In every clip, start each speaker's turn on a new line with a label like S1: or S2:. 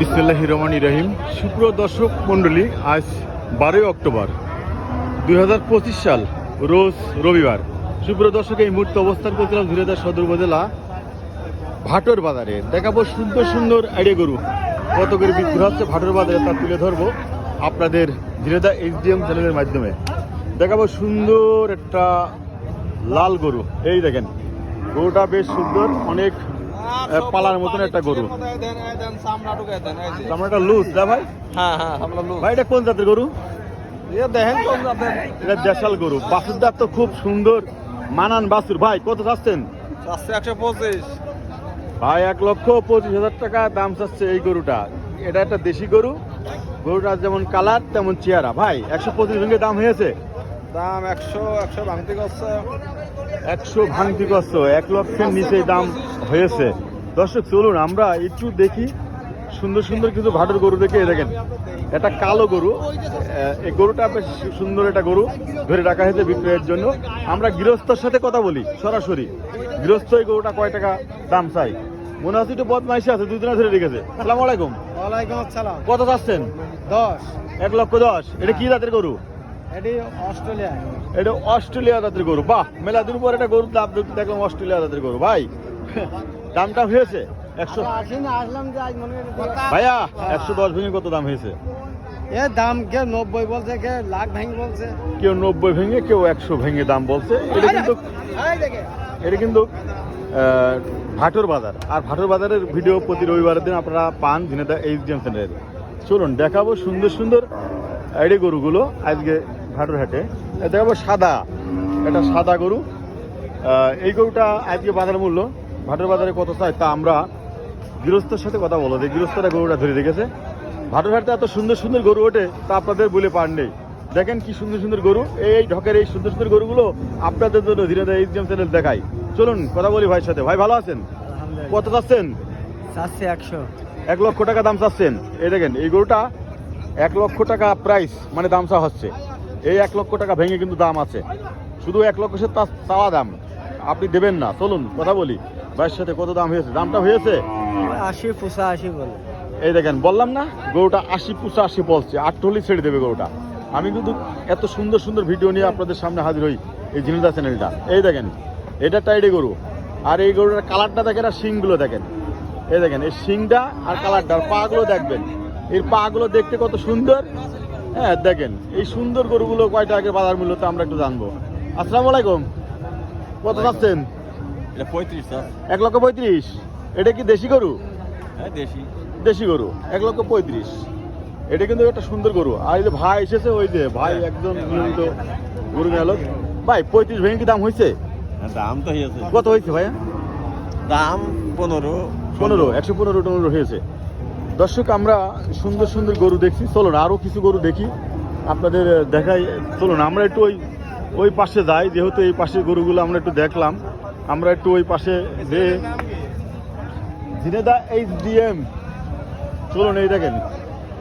S1: বিসমুল্লাহ রহমান রহিম। সুপ্র দর্শক মণ্ডলী, আজ বারোই অক্টোবর দু হাজার পঁচিশ সাল, রোজ রবিবার। সুপ্র দর্শক, এই মুহূর্তে অবস্থান করছিলাম ধীরেদার সদর উপজেলা ভাটোর বাজারে। দেখাবো সুন্দর সুন্দর আইডিয়া গরু। কত করে বিক্রি হচ্ছে ভাটোর বাজারে তা তুলে ধরবো আপনাদের ধীরেদা এইচডিএম চ্যানেলের মাধ্যমে। দেখাবো সুন্দর একটা লাল গরু। এই দেখেন, গরুটা বেশ সুন্দর, অনেক পালার মতন একটা গরু। একটা লুজ না ভাই।
S2: হ্যাঁ হ্যাঁ
S1: ভাই এটা কোন জাতের গরু?
S2: দেখেন কোন জাতের।
S1: এটা দেশাল গরু। বাসুর দাঁত তো খুব সুন্দর। মানান বাসুর ভাই কত চাচ্ছেন?
S2: একশো পঁচিশ।
S1: ভাই এক লক্ষ পঁচিশ হাজার টাকা দাম চাচ্ছে এই গরুটা। এটা একটা দেশি গরু। গরুটার যেমন কালার তেমন চেহারা। ভাই একশো পঁচিশ ভেঙে দাম হয়েছে।
S2: দাম একশো একশো ভাঙতে করছে।
S1: একশো ভাঙতি কষ্ট এক লক্ষের নিচে দাম হয়েছে। দর্শক চলুন আমরা একটু দেখি সুন্দর সুন্দর কিছু ভাটের গরু দেখে। দেখেন এটা কালো গরু। এই গরুটা বেশ সুন্দর একটা গরু ধরে রাখা হয়েছে বিক্রয়ের জন্য। আমরা গৃহস্থর সাথে কথা বলি সরাসরি। গৃহস্থ এই গরুটা কয় টাকা দাম চাই? মনে হচ্ছে একটু বদমাইশি আছে দুদিন ধরে রেখেছে। আসসালামু আলাইকুম।
S2: ওয়ালাইকুম আসসালাম।
S1: কত চাচ্ছেন?
S2: দশ।
S1: এক লক্ষ দশ। এটা কি জাতের গরু?
S2: এটি অস্ট্রেলিয়া
S1: জাতের গরু। বাহ মেলা দিন পর একটা গরু দাম দেখ- দেখলাম অস্ট্রেলিয়া জাতের গরু। ভাই দামটা হয়েছে একশো ভাইয়া একশো দশ ভেঙে কত দাম হয়েছে?
S2: এ দাম কে নব্বই বলছে কে লাখ ভাঙি বলছে।
S1: কেউ নব্বই ভেঙে কেউ একশো ভেঙে দাম বলছে। এটা কিন্তু এটা কিন্তু ভাটোর বাজার। আর ভাটোর বাজারের ভিডিও প্রতি রবিবারের দিন আপনারা পান ঝিনেদা এইচ ডি এম সেন্টারের চলুন দেখাবো সুন্দর সুন্দর আইডি গরুগুলো। আজকে হাটে। দেখাবো সাদা। এটা সাদা গরু। এই গরুটা আজকে বাজার মূল্য। ভাটোর বাজারে কত চাই তা আমরা গৃহস্থর সাথে কথা বলো যে গৃহস্থরা গরুটা ধরে রেখেছে। ভাটোর হাটে এত সুন্দর সুন্দর গরু ওঠে তা আপনাদের বলে পার নেই। দেখেন কি সুন্দর সুন্দর গরু। এই ঢকের এই সুন্দর সুন্দর গরুগুলো আপনাদের জন্য ধীরে ধীরে এইচডিএম চ্যানেল দেখাই। চলুন কথা বলি ভাইয়ের সাথে। ভাই ভালো আছেন? কত চাচ্ছেন?
S2: চারশো একশো।
S1: এক লক্ষ টাকা দাম চাচ্ছেন। এই দেখেন এই গরুটা এক লক্ষ টাকা প্রাইস মানে দাম চা হচ্ছে। এই এক লক্ষ টাকা ভেঙে কিন্তু দাম আছে। শুধু এক লক্ষ সে তার চাওয়া দাম। আপনি দেবেন না। চলুন কথা বলি। ভাইয়ের সাথে কত দাম হয়েছে? দামটা হয়েছে?
S2: আশি পুষা আশি বলে।
S1: এই দেখেন বললাম না গরুটা আশি পুষা আশি বলছে আটটলি ছেড়ে দেবে গরুটা। আমি কিন্তু এত সুন্দর সুন্দর ভিডিও নিয়ে আপনাদের সামনে হাজির হই এই জিনিসদা চ্যানেলটা। এই দেখেন এটা টাইডে গরু। আর এই গরুটার কালারটা দেখেন আর শিংগুলো দেখেন। এই দেখেন এই শিংটা আর কালারটা আর পাগুলো দেখবেন। এর পাগুলো দেখতে কত সুন্দর। হ্যাঁ দেখেন এই সুন্দর গরুগুলো কয়টা আগে বাজার মূল্য তো আমরা একটু জানব। আসসালামু আলাইকুম। কত
S2: পঁয়ত্রিশ
S1: এক লক্ষ পঁয়ত্রিশ। এটা কি দেশি গরু?
S2: হ্যাঁ দেশি।
S1: দেশি গরু। এক লক্ষ পঁয়ত্রিশ। এটা কিন্তু একটা সুন্দর গরু। আর এই যে ভাই এসেছে ওই যে ভাই একদম নিয়মিত গরু গেল ভাই পঁয়ত্রিশ ভেঙে কি দাম হয়েছে?
S2: দাম তো হয়েছে।
S1: কত হয়েছে ভাইয়া?
S2: দাম পনেরো
S1: পনেরো একশো পনেরো টনেরো হয়েছে। দর্শক, আমরা সুন্দর সুন্দর গরু দেখছি। চলুন আরও কিছু গরু দেখি। আপনাদের দেখাই, চলুন, আমরা একটু ওই ওই পাশে যাই। যেহেতু এই পাশের গরুগুলো আমরা একটু দেখলাম, আমরা একটু ওই পাশে যে ঝিনেদা এইচ ডিএম চলুন, এই দেখেন,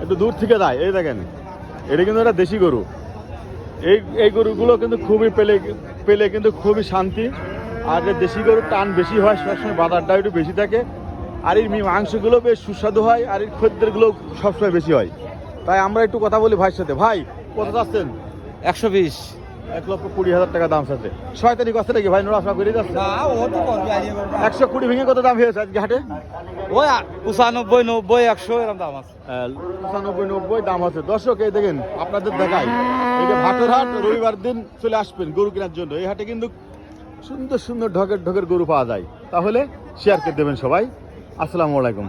S1: একটু দূর থেকে যায় এই দেখেন, এটা কিন্তু একটা দেশি গরু। এই এই গরুগুলো কিন্তু খুবই পেলে পেলে কিন্তু খুবই শান্তি। আর দেশি গরুর টান বেশি হয়, সবসময় বাজারটা একটু বেশি থাকে। আর মাংসগুলো বেশ সুস্বাদু হয় আর এই খদ্দেরগুলো সবসময় বেশি হয়। তাই আমরা একটু কথা বলি ভাইয়ের সাথে। ভাই কত যাচ্ছেন?
S2: একশো বিশ।
S1: এক লক্ষ কুড়ি হাজার টাকা দাম আছে ছয় তারিখ আছে নাকি ভাই? নোরা করে যাচ্ছে। একশো কুড়ি ভেঙে কত দাম হয়েছে আজকে হাটে?
S2: ওই পঁচানব্বই নব্বই একশো এরকম দাম আছে।
S1: পঁচানব্বই নব্বই দাম আছে। দর্শক এই দেখেন আপনাদের দেখাই। এই যে ভাটের হাট রবিবার দিন চলে আসবেন গরু কেনার জন্য। এই হাটে কিন্তু সুন্দর সুন্দর ঢকের ঢকের গরু পাওয়া যায়। তাহলে শেয়ার করে দেবেন সবাই। আসসালামু আলাইকুম।